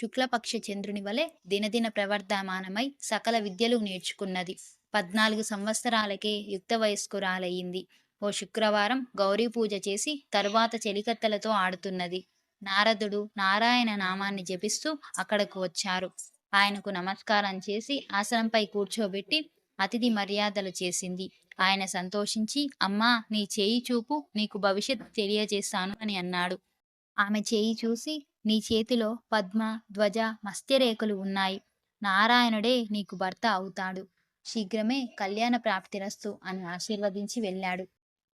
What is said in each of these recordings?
శుక్లపక్ష చంద్రుని వలె దినదిన ప్రవర్ధమానమై సకల విద్యలు నేర్చుకున్నది. పద్నాలుగు సంవత్సరాలకే యుక్త వయస్కురాలయ్యింది. ఓ శుక్రవారం గౌరీ పూజ చేసి తరువాత చెలికత్తెలతో ఆడుతున్నది. నారదుడు నారాయణ నామాన్ని జపిస్తూ అక్కడకు వచ్చారు. ఆయనకు నమస్కారం చేసి ఆసనంపై కూర్చోబెట్టి అతిథి మర్యాదలు చేసింది. ఆయన సంతోషించి అమ్మా నీ చేయి చూపు నీకు భవిష్యత్ తెలియజేస్తాను అని అన్నాడు. ఆమె చేయి చూసి నీ చేతిలో పద్మ ధ్వజ మత్స్యరేఖలు ఉన్నాయి. నారాయణుడే నీకు భర్త అవుతాడు. శీఘ్రమే కళ్యాణ ప్రాప్తిరస్తు అని ఆశీర్వదించి వెళ్ళాడు.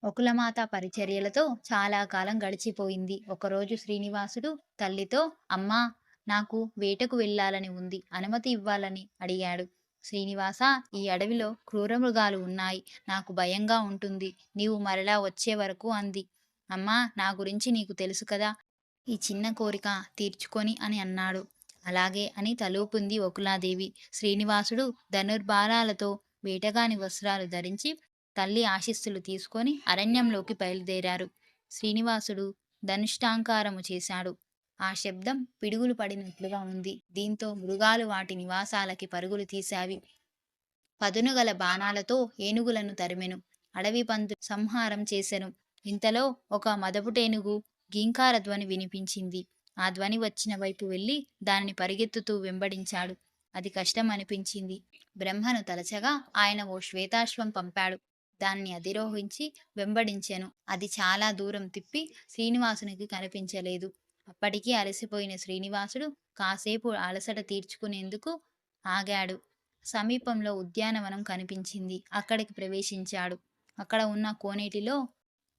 ఒకలమాత పరిచర్యలతో చాలా కాలం గడిచిపోయింది. ఒకరోజు శ్రీనివాసుడు తల్లితో అమ్మా నాకు వేటకు వెళ్ళాలని ఉంది. అనుమతి ఇవ్వాలని అడిగాడు. శ్రీనివాస ఈ అడవిలో క్రూర మృగాలు ఉన్నాయి. నాకు భయంగా ఉంటుంది. నీవు మరలా వచ్చే వరకు అంది. అమ్మా నా గురించి నీకు తెలుసు కదా. ఈ చిన్న కోరిక తీర్చుకొని అని అన్నాడు. అలాగే అని తలూపుంది ఒకలాదేవి శ్రీనివాసుడు ధనుర్భారాలతో వేటగాని వస్త్రాలు ధరించి తల్లి ఆశీస్సులు తీసుకొని అరణ్యంలోకి బయలుదేరారు. శ్రీనివాసుడు ధనుష్టాంకారము చేశాడు. ఆ శబ్దం పిడుగులు పడినట్లుగా ఉంది. దీంతో మృగాలు వాటి నివాసాలకి పరుగులు తీశావి. పదునుగల బాణాలతో ఏనుగులను తరిమెను. అడవి పందు సంహారం చేసెను. ఇంతలో ఒక మదపుటేనుగు గింకార ధ్వని వినిపించింది. ఆ ధ్వని వచ్చిన వైపు వెళ్ళి దానిని పరిగెత్తుతూ వెంబడించాడు. అది కష్టం అనిపించింది. బ్రహ్మను తలచగా ఆయన ఓ శ్వేతాశ్వం పంపాడు. దాన్ని అధిరోహించి వెంబడించెను. అది చాలా దూరం తిప్పి శ్రీనివాసునికి కనిపించలేదు. అప్పటికీ అలసిపోయిన శ్రీనివాసుడు కాసేపు అలసట తీర్చుకునేందుకు ఆగాడు. సమీపంలో ఉద్యానవనం కనిపించింది. అక్కడికి ప్రవేశించాడు. అక్కడ ఉన్న కోనేటిలో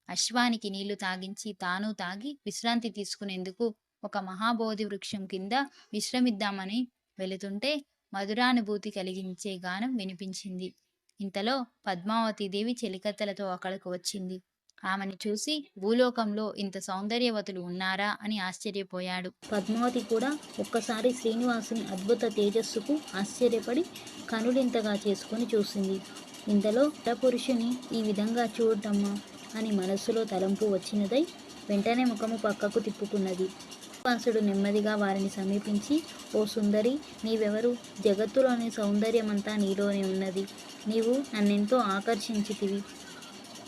అశ్వానికి నీళ్ళు తాగించి తాను తాగి విశ్రాంతి తీసుకునేందుకు ఒక మహాబోధి వృక్షం కింద విశ్రమిద్దామని వెళుతుంటే మధురానుభూతి కలిగించే గానం వినిపించింది. ఇంతలో పద్మావతీదేవి చెలికత్తెలతో అక్కడకు వచ్చింది. ఆమెను చూసి భూలోకంలో ఇంత సౌందర్యవతులు ఉన్నారా అని ఆశ్చర్యపోయాడు. పద్మావతి కూడా ఒక్కసారి శ్రీనివాసుని అద్భుత తేజస్సుకు ఆశ్చర్యపడి కనులింతగా చేసుకొని చూసింది. ఇంతలో పురుషుని ఈ విధంగా చూడటమ్మా అని మనస్సులో తలంపు వచ్చినదై వెంటనే ముఖము పక్కకు తిప్పుకున్నది. శ్రీనివాసుడు నెమ్మదిగా వారిని సమీపించి ఓ సుందరి నీవెవరు? జగత్తులోని సౌందర్యమంతా నీలోనే ఉన్నది. నీవు నన్నెంతో ఆకర్షించితివి.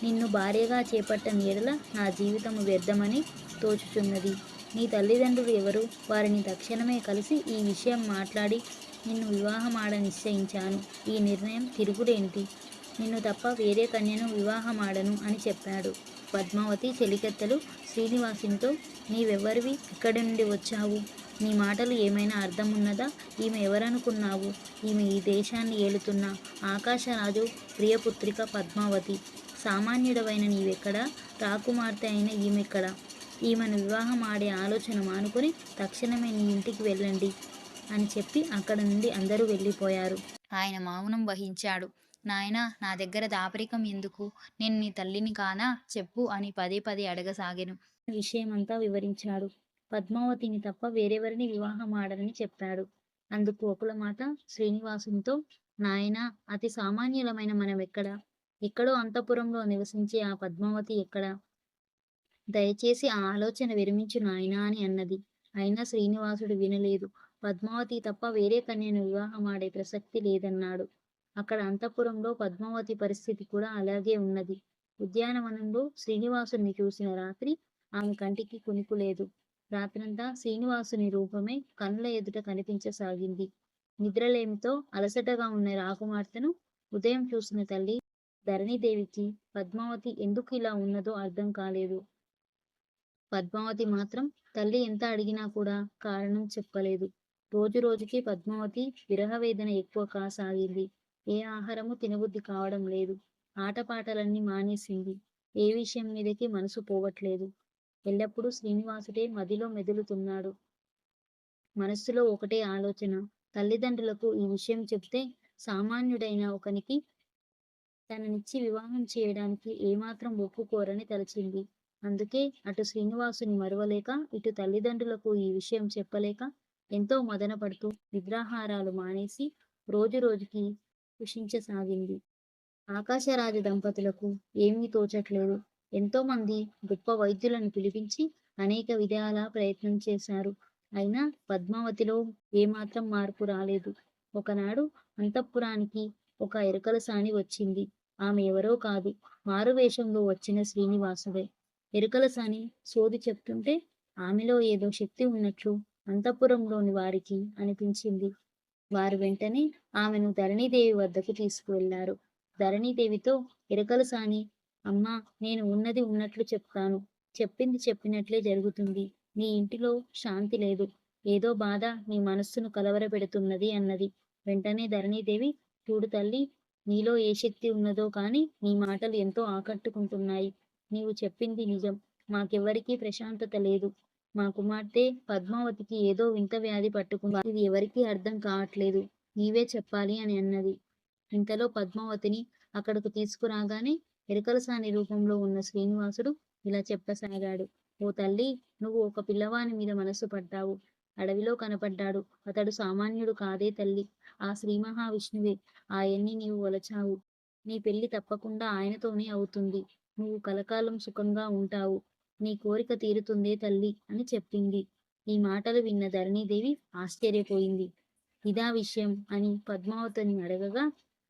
నిన్ను భార్యగా చేపట్టని ఎడల నా జీవితము వ్యర్థమని తోచుచున్నది. నీ తల్లిదండ్రులు ఎవరు? వారిని తక్షణమే కలిసి ఈ విషయం మాట్లాడి నిన్ను వివాహమాడ నిశ్చయించాను. ఈ నిర్ణయం తిరుగులేంటి నిన్ను తప్ప వేరే కన్యను వివాహమాడను అని చెప్పాడు. పద్మావతి చెలికెత్తలు శ్రీనివాసునితో నీవెవ్వరివి ఇక్కడి నుండి వచ్చావు? నీ మాటలు ఏమైనా అర్థం ఉన్నదా ఈమె ఎవరనుకున్నావు? ఈమె ఈ దేశాన్ని ఏలుతున్న ఆకాశరాజు ప్రియపుత్రిక పద్మావతి. సామాన్యుడవైన నీవెక్కడ? రాకుమార్తె అయిన ఈమెక్కడ? ఈమెను వివాహం ఆడే ఆలోచన మానుకొని తక్షణమే నీ ఇంటికి వెళ్ళండి అని చెప్పి అక్కడ నుండి అందరూ వెళ్ళిపోయారు. ఆయన మౌనం వహించాడు. నాయనా నా దగ్గర దాపరికం ఎందుకు? నేను నీ తల్లిని కానా? చెప్పు అని పదే పదే అడగసాగాను. విషయమంతా వివరించాడు. పద్మావతిని తప్ప వేరెవరిని వివాహం ఆడరని చెప్పాడు. అందుకు ఒకలమాత శ్రీనివాసునితో నాయన అతి సామాన్యులమైన మనం ఎక్కడ ఎక్కడో అంతఃపురంలో నివసించే ఆ పద్మావతి ఎక్కడ? దయచేసి ఆ ఆలోచన విరమించు నాయనా అని అన్నది. అయినా శ్రీనివాసుడు వినలేదు. పద్మావతి తప్ప వేరే కన్యను వివాహం ఆడే ప్రసక్తి లేదన్నాడు. అక్కడ అంతఃపురంలో పద్మావతి పరిస్థితి కూడా అలాగే ఉన్నది. ఉద్యానవనంలో శ్రీనివాసుని చూసిన రాత్రి ఆమె కంటికి కునుకు లేదు. రాత్రంతా శ్రీనివాసుని రూపమే కనుల ఎదుట కనిపించసాగింది. నిద్రలేమితో అలసటగా ఉన్న రాకుమార్తెను ఉదయం చూసిన తల్లి ధరణిదేవికి పద్మావతి ఎందుకు ఇలా ఉన్నదో అర్థం కాలేదు. పద్మావతి మాత్రం తల్లి ఎంత అడిగినా కూడా కారణం చెప్పలేదు. రోజు రోజుకి పద్మావతి విరహ వేదన ఎక్కువ కాసాగింది. ఏ ఆహారము తినబుద్ధి కావడం లేదు. ఆటపాటలన్నీ మానేసింది. ఏ విషయం మీదకి మనసు పోవట్లేదు. ఎల్లప్పుడూ శ్రీనివాసుడే మదిలో మెదులుతున్నాడు. మనస్సులో ఒకటే ఆలోచన. తల్లిదండ్రులకు ఈ విషయం చెప్తే సామాన్యుడైన ఒకనికి తననిచ్చి వివాహం చేయడానికి ఏమాత్రం ఒప్పుకోరని తలచింది. అందుకే అటు శ్రీనివాసుని మరువలేక ఇటు తల్లిదండ్రులకు ఈ విషయం చెప్పలేక ఎంతో మదనపడుతూ నిద్రాహారాలు మానేసి రోజు రోజుకి కృషించసాగింది ఆకాశరాజు దంపతులకు ఏమీ తోచట్లేదు. ఎంతో మంది గొప్ప వైద్యులను పిలిపించి అనేక విధాల ప్రయత్నం చేశారు. అయినా పద్మావతిలో ఏమాత్రం మార్పు రాలేదు. ఒకనాడు అంతఃపురానికి ఒక ఎరుకల సాని వచ్చింది. ఆమె ఎవరో కాదు. మారువేషంలో వచ్చిన శ్రీనివాసుడే. ఎరుకల సాని సోది చెప్తుంటే ఆమెలో ఏదో శక్తి ఉన్నట్లు అంతఃపురంలోని వారికి అనిపించింది. వారు వెంటనే ఆమెను ధరణీదేవి వద్దకు తీసుకువెళ్ళారు ధరణీదేవితో ఎరకల సాని అమ్మా నేను ఉన్నది ఉన్నట్లు చెప్తాను. చెప్పింది చెప్పినట్లే జరుగుతుంది. నీ ఇంటిలో శాంతి లేదు. ఏదో బాధ నీ మనస్సును కలవరపెడుతున్నది అన్నది. వెంటనే ధరణీదేవి చూడు తల్లి నీలో ఏ శక్తి ఉన్నదో కానీ నీ మాటలు ఎంతో ఆకట్టుకుంటున్నాయి. నీవు చెప్పింది నిజం. మాకెవ్వరికీ ప్రశాంతత లేదు. మా కుమార్తె పద్మావతికి ఏదో వింత వ్యాధి పట్టుకుంది. ఇది ఎవరికీ అర్థం కావట్లేదు. నీవే చెప్పాలి అని అన్నది. ఇంతలో పద్మావతిని అక్కడకు తీసుకురాగానే ఎరకలసాని రూపంలో ఉన్న శ్రీనివాసుడు ఇలా చెప్పసాగాడు. ఓ తల్లి నువ్వు ఒక పిల్లవాని మీద మనసు పడ్డావు. అడవిలో కనపడ్డాడు. అతడు సామాన్యుడు కాదే తల్లి. ఆ శ్రీ మహావిష్ణువే. ఆయన్ని నీవు ఒలచావు నీ పెళ్ళి తప్పకుండా ఆయనతోనే అవుతుంది. నువ్వు కలకాలం సుఖంగా ఉంటావు. నీ కోరిక తీరుతుందే తల్లి అని చెప్పింది. ఈ మాటలు విన్న ధరణీదేవి ఆశ్చర్యపోయింది. ఇదా విషయం అని పద్మావతిని అడగగా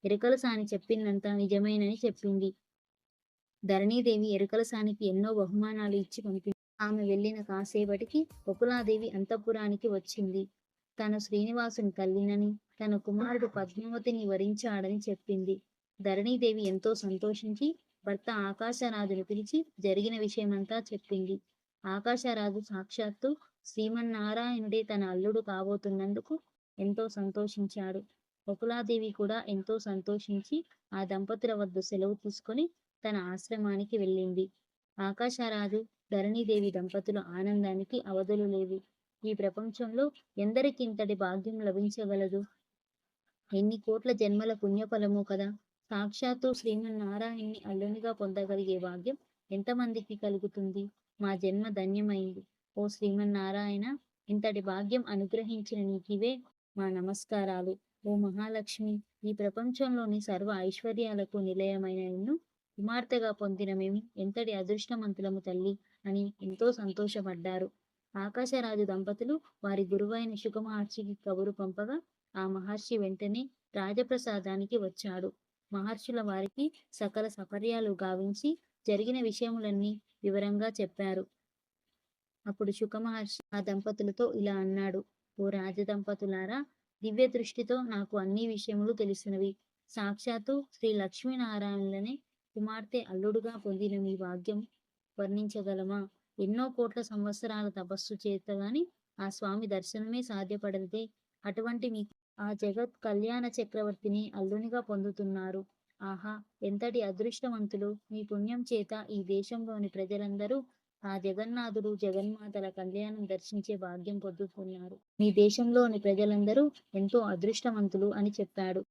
ఎరకల సాని చెప్పిందంతా నిజమేనని చెప్పింది. ధరణీదేవి ఎరుకల సానికి ఎన్నో బహుమానాలు ఇచ్చి పంపింది ఆమె వెళ్ళిన కాసేపటికి బకులాదేవి అంతఃపురానికి వచ్చింది. తను శ్రీనివాసుని తల్లినని తన కుమారుడు పద్మావతిని వరించాడని చెప్పింది. ధరణీదేవి ఎంతో సంతోషించి భర్త ఆకాశరాజును పిలిచి జరిగిన విషయమంతా చెప్పింది. ఆకాశరాజు సాక్షాత్తు శ్రీమన్నారాయణుడే తన అల్లుడు కాబోతున్నందుకు ఎంతో సంతోషించాడు. బకులాదేవి కూడా ఎంతో సంతోషించి ఆ దంపతుల వద్ద సెలవు తీసుకొని తన ఆశ్రమానికి వెళ్ళింది. ఆకాశరాజు ధరణీదేవి దంపతుల ఆనందానికి అవధులు లేవు. ఈ ప్రపంచంలో ఎందరికి ఇంతటి భాగ్యం లభించగలదు? ఎన్ని కోట్ల జన్మల పుణ్యఫలము కదా! సాక్షాత్తు శ్రీమన్నారాయణ్ణి అల్లునిగా పొందగలిగే భాగ్యం ఎంతమందికి కలుగుతుంది? మా జన్మ ధన్యమైంది. ఓ శ్రీమన్నారాయణ ఇంతటి భాగ్యం అనుగ్రహించిన నీకివే మా నమస్కారాలు. ఓ మహాలక్ష్మి ఈ ప్రపంచంలోని సర్వ ఐశ్వర్యాలకు నిలయమైన నిన్ను కుమార్తెగా పొందిన మేము ఎంతటి అదృష్టమంతులము తల్లి అని ఎంతో సంతోషపడ్డారు. ఆకాశరాజు దంపతులు వారి గురువైన శుక మహర్షికి కబురు పంపగా ఆ మహర్షి వెంటనే రాజప్రసాదానికి వచ్చాడు. మహర్షుల వారికి సకల సపర్యాలు గావించి జరిగిన విషయములన్నీ వివరంగా చెప్పారు. అప్పుడు శుక మహర్షి ఆ దంపతులతో ఇలా అన్నాడు ఓ రాజదంపతులారా దివ్య దృష్టితో నాకు అన్ని విషయములు తెలిసినవి. సాక్షాత్తు శ్రీ లక్ష్మీనారాయణులనే కుమార్తె అల్లుడుగా పొందిన మీ భాగ్యం వర్ణించగలమా? ఎన్నో కోట్ల సంవత్సరాల తపస్సు చేత గాని ఆ స్వామి దర్శనమే సాధ్యపడదే అటువంటి మీ ఆ జగత్ కళ్యాణ చక్రవర్తిని అల్లునిగా పొందుతున్నారు. ఆహా ఎంతటి అదృష్టవంతులు! మీ పుణ్యం చేత ఈ దేశంలోని ప్రజలందరూ ఆ జగన్నాథుడు జగన్మాతల కళ్యాణం దర్శించే భాగ్యం పొందుతున్నారు. మీ దేశంలోని ప్రజలందరూ ఎంతో అదృష్టవంతులు అని చెప్పాడు.